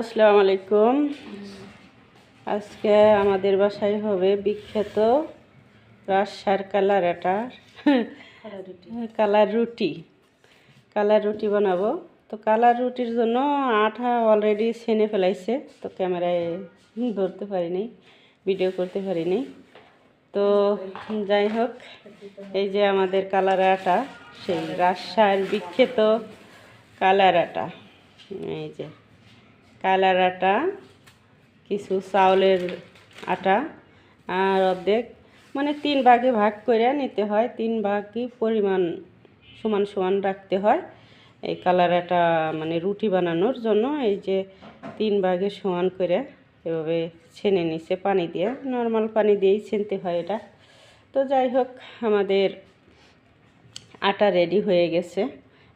আসসালামু আলাইকুম। আজকে আমাদের বাসায় হবে বিখ্যাত রাজশার কালার এটা কালার রুটি। কালার রুটি। বানাবো। তো কালার রুটির জন্য আঠা অলরেডি ছেনে ফেলাইছে। তো ক্যামেরায় ধরতে পারিনি ভিডিও করতে পারিনি। তো যাই হোক এই যে আমাদের কালার আটা সেই রাজশার বিখ্যাত কালার আটা। এই যে। কালার আটা, কিছু চাউলের আটা আর অর্ধেক মানে তিন ভাগে ভাগ করে নিতে হয়। তিন ভাগই পরিমাণ সমান সমান রাখতে হয় এই কালার আটা মানে রুটি বানানোর জন্য। এই যে তিন ভাগে সমান করে এভাবে ছেনে নিছে পানি দিয়ে। নর্মাল পানি দিয়েই ছেনতে হয় এটা। তো যাই হোক, আমাদের আটা রেডি হয়ে গেছে।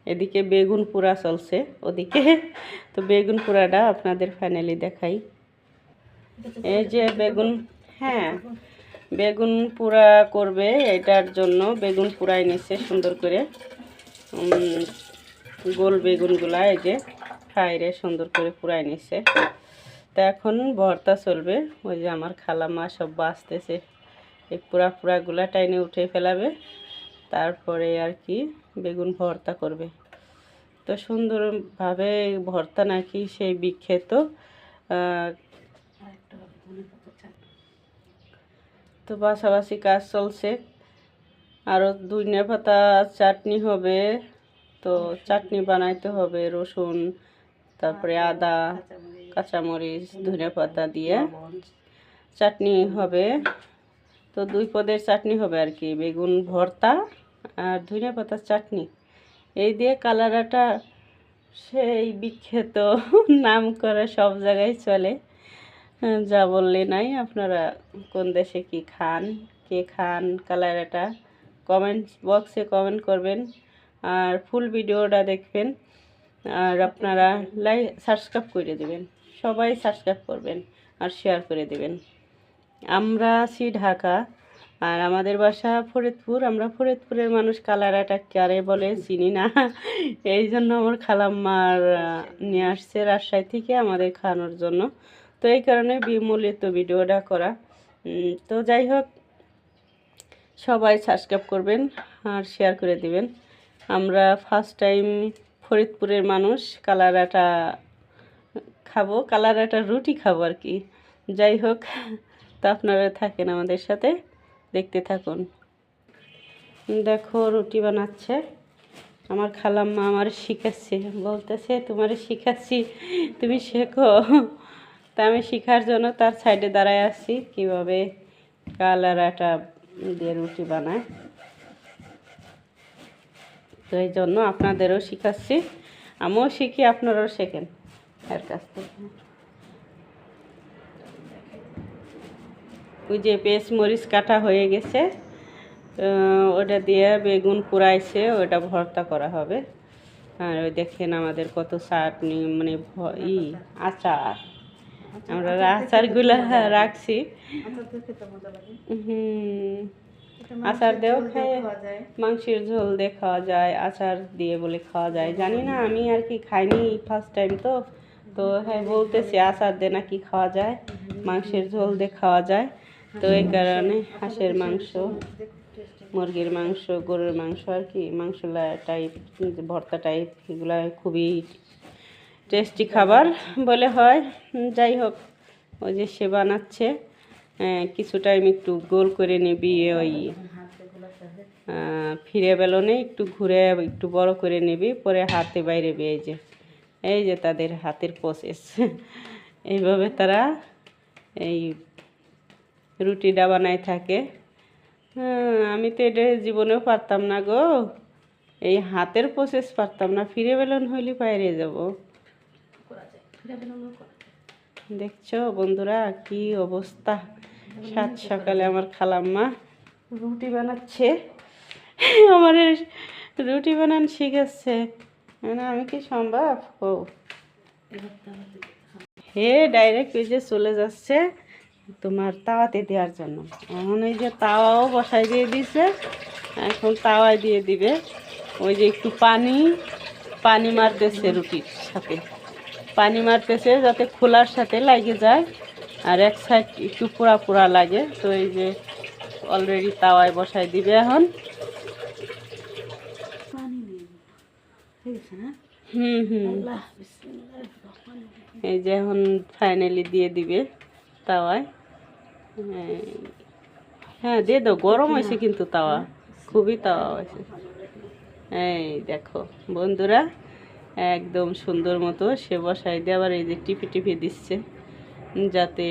এদিকে বেগুন পোড়া চলছে, ওদিকে তো বেগুন পোড়াটা আপনাদের ফাইনালি দেখাই। এই যে বেগুন হ্যাঁ বেগুন পোড়া করবে এটার জন্য, বেগুন পোড়াই নিচ্ছে সুন্দর করে। গোল বেগুনগুলা এই যে ফ্রাইরে সুন্দর করে পুরাই নিচ্ছে তা এখন ভর্তা চলবে, ওই যে আমার খালামা সব বাঁচতেছে। এই পুরা পুরাগুলা টাইনে উঠে ফেলাবে। তারপরে আর কি বেগুন ভর্তা করবে। তো সুন্দরভাবে ভর্তা নাকি সেই বিখ্যাত তো পাশাপাশি কাজ চলছে। আরও দুইনা পাতা, চাটনি হবে, তো চাটনি বানাইতে হবে, রসুন, তারপরে আদা, কাঁচামরিচ ধনে পাতা দিয়ে চাটনি হবে। তো দুই পদের চাটনি হবে আর কি, বেগুন ভর্তা আর ধনে পাতার চাটনি। এই দিয়ে কালারাটা সেই বিখ্যাত নাম করে সব জায়গায় চলে। হ্যাঁ, যা বললে নাই আপনারা কোন দেশে কি খান কে খান কালারাটা কমেন্ট বক্সে কমেন্ট করবেন। আর ফুল ভিডিওটা দেখবেন। আর আপনারা লাইক সাবস্ক্রাইব করে দেবেন। সবাই সাবস্ক্রাইব করবেন আর শেয়ার করে দেবেন। আমরা আছি ঢাকা। আর আমাদের বাসা ফরিদপুর, আমরা ফরিদপুরের মানুষ কালার কালারাটা কারে বলে চিনি না। এই জন্য আমার খালাম্মার নিয়ে আসছে রাজশাহী থেকে আমাদের খাওয়ানোর জন্য। তো এই কারণে বিমূল্যিত ভিডিওটা করা। তো যাই হোক, সবাই সাবস্ক্রাইব করবেন আর শেয়ার করে দিবেন। আমরা ফার্স্ট টাইম ফরিদপুরের মানুষ, কালার কালারাটা খাব, কালার কালারাটা রুটি খাব আর কি। যাই হোক, তো আপনারা থাকেন আমাদের সাথে। দেখতে থাকুন। দেখো, রুটি বানাচ্ছে। আমার খালাম্মা আমার শিখাচ্ছে। বলতেছে, তোমার শিখাচ্ছি, তুমি শেখো। তা আমি শেখার জন্য তার সাইডে দাঁড়ায় আছি। কীভাবে কালার আটা দিয়ে রুটি বানায়। তো এই জন্য আপনাদেরও শিখাচ্ছি। আমিও শিখি, আপনারাও শেখেন। এর কাছ থেকে। ওই যে পেঁয়াজ মরিচ কাটা হয়ে গেছে ওটা দিয়ে বেগুন পুরাইছে ওটা ভর্তা করা হবে। আর ওই দেখেন আমাদের কত চাটনি মানে ই আচার। আমরা আচারগুলো রাখছি। হুম। আচার দিয়েও খায় মাংসের ঝোল দিয়ে খাওয়া যায় আচার দিয়ে বলে খাওয়া যায়। জানি না আমি আর কি খাইনি ফার্স্ট টাইম তো। তো হ্যাঁ বলতেছি আচার দিয়ে নাকি খাওয়া যায় মাংসের ঝোল দিয়ে খাওয়া যায়। তো এই কারণে হাঁসের মাংস, মুরগির মাংস, গরুর মাংস আর কি মাংস টাইপ ভর্তা টাইপ এগুলো খুবই টেস্টি খাবার বলে হয়। যাই হোক, ওই যে সে বানাচ্ছে কিছু টাইম একটু গোল করে নিবি, ওই ফিরে বেলনে একটু ঘুরে, একটু বড় করে নিবি, পরে হাতে বাইরে এই যে এই যে তাদের হাতের প্রসেস এইভাবে তারা এই রুটিটা বানাই থাকে। হ্যাঁ, আমি তো এটা জীবনেও পারতাম না গো। এই হাতের প্রসেস পারতাম না ফিরে বেলন হইলে বাইরে যাব। দেখছ বন্ধুরা কি অবস্থা? সাত সকালে আমার খালাম্মা রুটি বানাচ্ছে। আমার রুটি বানান শিখাচ্ছে। মানে আমি কি সম্ভব? হে ডাইরেক্ট ওই যে চলে যাচ্ছে। তোমার তাওয়াতে দেওয়ার জন্য। এখন ওই যে তাওয়াও বসাই দিয়ে দিছে এখন তাওয়ায় দিয়ে দিবে। ওই যে একটু পানি পানি মারতেছে রুটির সাথে। পানি মারতেছে যাতে খোলার সাথে লাগে যায় আর এক সাইড একটু পোড়া পোড়া লাগে। তো এই যে অলরেডি তাওয়ায় বসাই দিবে এখন। হুম হুম। এই যে এখন ফাইনালি দিয়ে দিবে তাওয়ায়। হ্যাঁ, হ্যাঁ দিয়ে দাও গরম হয়েছে কিন্তু তাওয়া। খুবই তাওয়া হয়েছে। এই দেখো বন্ধুরা একদম সুন্দর মতো সে বসাই দিয়ে আবার এই যে টিপি টিপি দিচ্ছে যাতে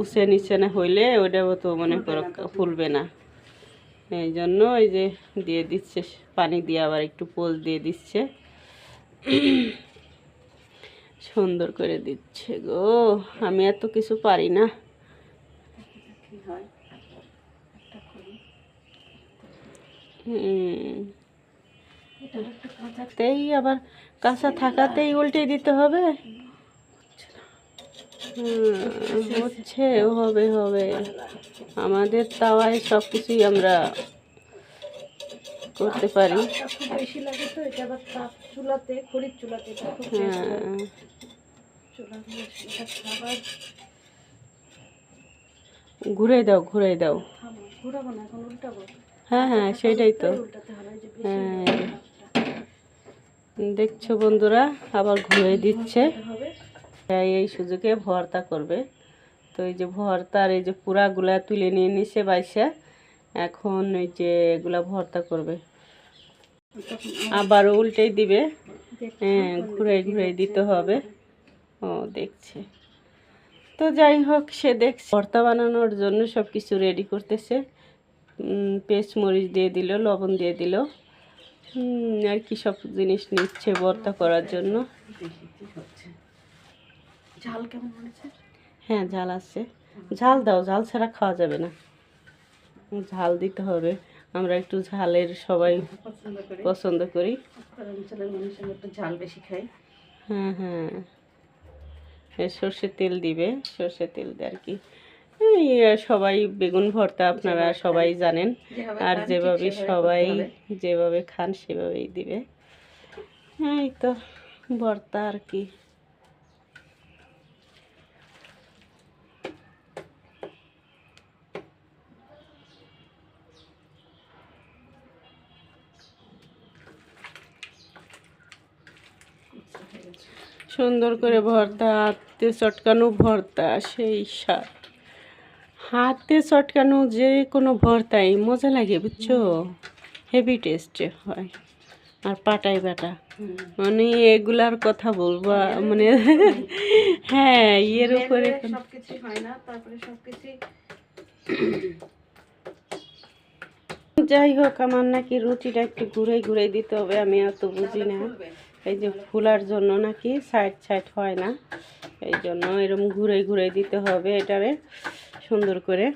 উঁচে নিচে না হইলে ওটা তো মনে করো ফুলবে না। এই জন্য এই যে দিয়ে দিচ্ছে পানি দিয়ে আবার একটু পোল দিয়ে দিচ্ছে। সুন্দর করে দিচ্ছে গো আমি এত কিছু পারি না। কি হয়। একটা এটা তেই আবার কাঁচা থাকাতেই উল্টে দিতে হবে? হচ্ছে হবে হবে। আমাদের তাওয়ায় সব কিছুই আমরা করতে পারি। বেশি লাগে তো এটা আবার তাপ চুলাতে খড়ির চুলাতে হয়। হ্যাঁ চুলা খাবার ঘুরে দাও ঘুরে দাও। হ্যাঁ হ্যাঁ সেটাই তো। হ্যাঁ। দেখছ বন্ধুরা, আবার ঘুরে দিচ্ছে। এই সুযোগে ভর্তা করবে। তো এই যে ভর্তার এই যে পুরাগুলা তুলে নিয়ে নিছে বাইসা, এখন ওই যে এগুলা ভর্তা করবে। আবার উল্টেই দিবে। হ্যাঁ ঘুরে ঘুরে দিতে হবে। ও, দেখছে। তো যাই হোক সে দেখছে। ভর্তা বানানোর জন্য সব কিছু রেডি করতেছে পেস্ট মরিচ দিয়ে দিল লবণ দিয়ে দিল। আর কি সব জিনিস নিচ্ছে ভর্তা করার জন্য। ঝাল কেমন হ্যাঁ ঝাল আছে। ঝাল দাও ঝাল ছাড়া খাওয়া যাবে না। ঝাল দিতে হবে। আমরা একটু ঝালের সবাই পছন্দ করে। ঝাল বেশি খাই হ্যাঁ হ্যাঁ। সর্ষের তেল দিবে সর্ষের তেল দিয়ে আর কি। সবাই বেগুন ভর্তা আপনারা সবাই জানেন। আর যেভাবে সবাই যেভাবে খান সেভাবেই দিবে। হ্যাঁ এই তো ভর্তা আর কি। সুন্দর করে ভর্তা হাতে চটকানো ভর্তা সেই স্বাদ হাতে চটকানো যে কোনো ভর্তাই মজা লাগে বুঝছ হেভি টেস্টে হয় আর পাটাই বাটা। মানে এগুলার কথা বলব মানে হ্যাঁ এর উপরে হয় না তারপরে যাই হোক আমার নাকি রুটিটা একটু ঘুরে ঘুরে দিতে হবে আমি অত বুঝি না। এই যে ফুলার জন্য নাকি সাইড সাইড হয় না। এই জন্য এরকম ঘুরে ঘুরে দিতে হবে এটারে সুন্দর করে।